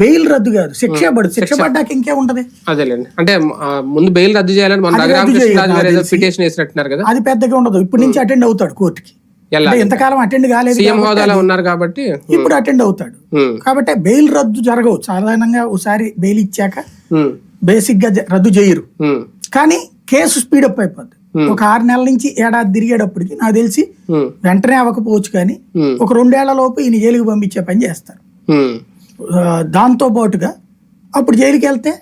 Bail రద్దు కాదు. శిక్ష పడదు శిక్ష పడ్డాక ఇంకే ఉంటది అదేలేండి. అంటే ముందు బెయిల్ రద్దు చేయాలని మన పిటిషన్ వేసినట్టున్నారు కదా. అది పెద్దగా ఉండదు. ఇప్పటి నుంచి అటెండ్ అవుతాడు కోర్టుకి. ఇంతకాలం అటెండ్ కాలేదు సీఎం కాబట్టి హోదాలో ఉన్నారు కాబట్టి ఇప్పుడు అటెండ్ అవుతాడు. కాబట్టి బెయిల్ రద్దు జరగవు సాధారణంగా ఒకసారి బెయిల్ ఇచ్చాక బేసిక్గా రద్దు చేయరు. కానీ కేసు స్పీడప్ అయిపోద్ది. ఒక ఆరు నెలల నుంచి ఏడాది తిరిగేటప్పటికి నాకు తెలిసి వెంటనే అవ్వకపోవచ్చు కానీ ఒక రెండేళ్ళ లోపు ఈయన జైలుకి పంపించే పని చేస్తారు. దాంతో పాటుగా అప్పుడు జైలుకి వెళ్తే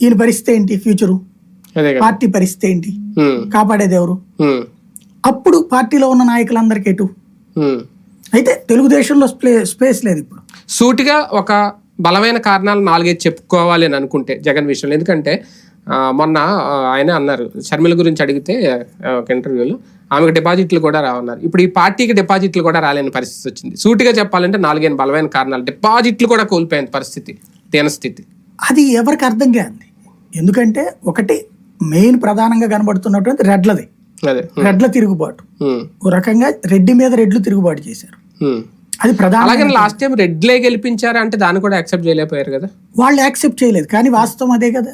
ఈయన పరిస్థితి ఏంటి? ఫ్యూచరు. పార్టీ పరిస్థితి ఏంటి? కాపాడేది ఎవరు? అప్పుడు పార్టీలో ఉన్న నాయకులందరికీ ఎటు. అయితే తెలుగుదేశంలో స్పేస్ లేదు ఇప్పుడు. సూటిగా ఒక బలమైన కారణాలు నాలుగైదు చెప్పుకోవాలి అని అనుకుంటే జగన్ విషయంలో. ఎందుకంటే మొన్న ఆయన అన్నారు షర్మిల గురించి అడిగితే ఒక ఇంటర్వ్యూలో ఆమెకు డిపాజిట్లు కూడా రావన్నారు. ఇప్పుడు ఈ పార్టీకి డిపాజిట్లు కూడా రాలేని పరిస్థితి వచ్చింది. సూటిగా చెప్పాలంటే నాలుగైదు బలమైన కారణాలు. డిపాజిట్లు కూడా కోల్పోయిన పరిస్థితి దీనస్థితి అది ఎవరికి అర్థం కాదు ఎందుకంటే ఒకటి మెయిన్ ప్రధానంగా కనబడుతున్నటువంటి రెడ్లది. రెడ్ల తిరుగుబాటు. ఓ రకంగా రెడ్డి మీద రెడ్లు తిరుగుబాటు చేశారు. అది ప్రధాన అలాగే లాస్ట్ టైం రెడ్లే గెలిపించారా అంటే దాన్ని కూడా యాక్సెప్ట్ చేయలేకపోయారు కదా? వాళ్ళు యాక్సెప్ట్ చేయలేదు. కానీ వాస్తవం అదే కదా.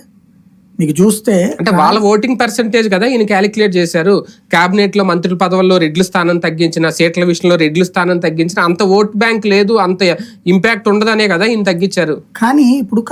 మీకు చూస్తే అంటే వాళ్ళ ఓటింగ్ పర్సంటేజ్ కదా ఈయన క్యాలిక్యులేట్ చేశారు. కేబినెట్లో మంత్రుల పదవుల్లో రెడ్ల స్థానం తగ్గించిన సీట్ల విషయంలో రెడ్ల స్థానం తగ్గించిన అంత ఓట్ బ్యాంక్ లేదు అంత ఇంపాక్ట్ ఉండదనే కదా ఈయన తగ్గించారు. కానీ ఇప్పుడు